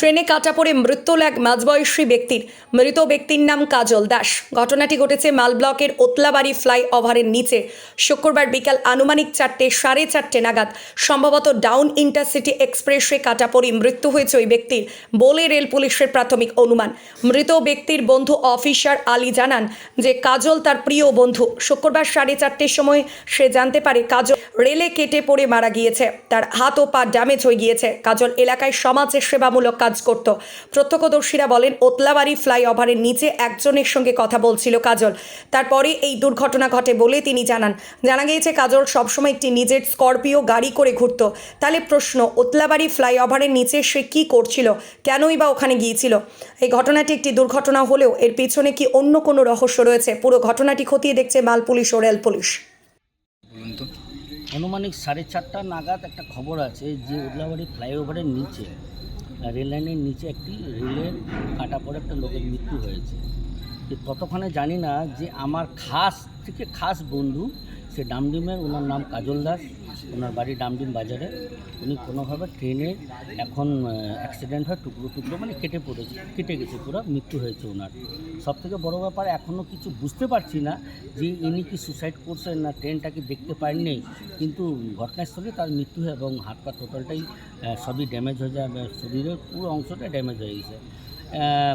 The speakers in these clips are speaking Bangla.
ট্রেনে কাটা পড়ে মৃত্যু এক মাঝবয়সী ব্যক্তির। মৃত ব্যক্তির নাম কাজল দাস। ঘটনাটি ঘটেছে মাল ব্লকের ওতলাবাড়ি ফ্লাই ওভারের নিচে। শুক্রবার বিকাল আনুমানিক চারটে সাড়ে চারটে নাগাদ সম্ভবত ডাউন ইন্টারসিটি এক্সপ্রেসে কাটা পড়ে মৃত্যু হয়েছে ওই ব্যক্তির, বলে রেল পুলিশের প্রাথমিক অনুমান। মৃত ব্যক্তির বন্ধু অফিসার আলী জানান যে কাজল তার প্রিয় বন্ধু। শুক্রবার সাড়ে চারটের সময় সে জানতে পারে কাজল রেলে কেটে পড়ে মারা গিয়েছে। তার হাত ও পা ড্যামেজ হয়ে গিয়েছে। কাজল এলাকায় সমাজের সেবামূলক কাজ করত। প্রত্যক্ষদর্শীরা বলেন, ওতলাবাড়ি ফ্লাইওভারের নিচে একজনের সঙ্গে কথা বলছিল কাজল। তারপরে এই দুর্ঘটনা ঘটে বলে তিনি জানান। জানা গিয়েছে, কাজল সবসময় একটি নিজের স্করপিও গাড়ি করে ঘুরত। তাহলে প্রশ্ন, ওতলাবাড়ি ফ্লাইওভারের নিচে সে কি করছিল? কেনই বা ওখানে গিয়েছিল? এই ঘটনাটি একটি দুর্ঘটনা হলেও এর পিছনে কি অন্য কোনো রহস্য রয়েছে? পুরো ঘটনাটি খতিয়ে দেখছে মাল পুলিশ ও রেল পুলিশ। আনুমানিক সাড়ে চারটা নাগাদ একটা খবর আছে যে উদলাবাড়ি ফ্লাইওভারের নিচে, রেল লাইনের নিচে একটি রেলের কাটা পড়ে একটা লোকের মৃত্যু হয়েছে। ততক্ষণে জানি না যে আমার খাস, থেকে খাস বন্ধু, সে ডামডিমের ওনার নাম কাজল দাস। ওনার বাড়ি ডামডিম বাজারে। উনি কোনোভাবে ট্রেনে এখন অ্যাক্সিডেন্ট হয়, টুকরো টুকরো মানে কেটে পড়েছে, কেটে গেছে, পুরো মৃত্যু হয়েছে ওনার। সব থেকে বড়ো ব্যাপার এখনও কিছু বুঝতে পারছি না যে ইনি কি সুসাইড করছেন না ট্রেনটাকে দেখতে পাননি। কিন্তু ঘটনাস্থলে তার মৃত্যু হয় এবং হাত পা টোটালটাই সবই ড্যামেজ হয়ে যায় শরীরের পুরো অংশটা ড্যামেজ হয়ে গেছে।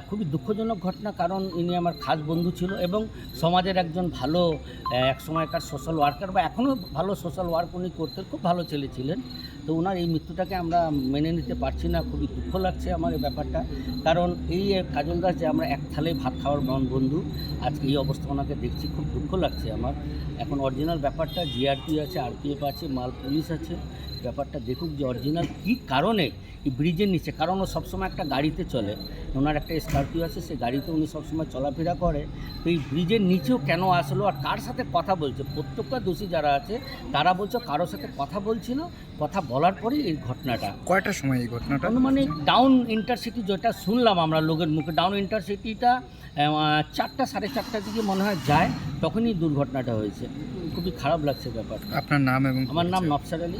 খুবই দুঃখজনক ঘটনা, কারণ ইনি আমার খাস বন্ধু ছিল এবং সমাজের একজন ভালো এক সময়কার সোশ্যাল ওয়ার্কার বা এখনও ভালো সোশ্যাল ওয়ার্ক উনি করতেন, খুব ভালো ছেলে ছিলেন। তো ওনার এই মৃত্যুটাকে আমরা মেনে নিতে পারছি না, খুবই দুঃখ লাগছে আমার এই ব্যাপারটা। কারণ এই কাজল দাস যে আমরা এক থালে ভাত খাওয়ার বন- বন্ধু, আজকে এই অবস্থা ওনাকে দেখছি, খুব দুঃখ লাগছে আমার। এখন অরিজিনাল ব্যাপারটা জিআরপি আছে আরপিএফ আছে, মাল পুলিশ আছে। ব্যাপারটা দেখুক যে অরিজিনাল কী কারণে এই ব্রিজের নিচে, কারণ ও সবসময় একটা গাড়িতে চলে। ওনার একটা স্করপিও আছে সে গাড়িতে উনি সবসময় চলাফেরা করে। তো এই ব্রিজের নিচেও কেন আসলো আর কার সাথে কথা বলছে? প্রত্যেকটা দোষী যারা আছে তারা বলছে কারোর সাথে কথা বলছিল কথা বলার পরেই এই ঘটনাটা। কয়টার সময় এই ঘটনাটা? মানে ডাউন ইন্টারসিটি যেটা শুনলাম আমরা লোকের মুখে ডাউন ইন্টারসিটিটা চারটা সাড়ে চারটার দিকে মনে হয় যায় তখনই দুর্ঘটনাটা হয়েছে। খুবই খারাপ লাগছে ব্যাপারটা। আপনার নাম এবং আমার নাম Nafsar Ali.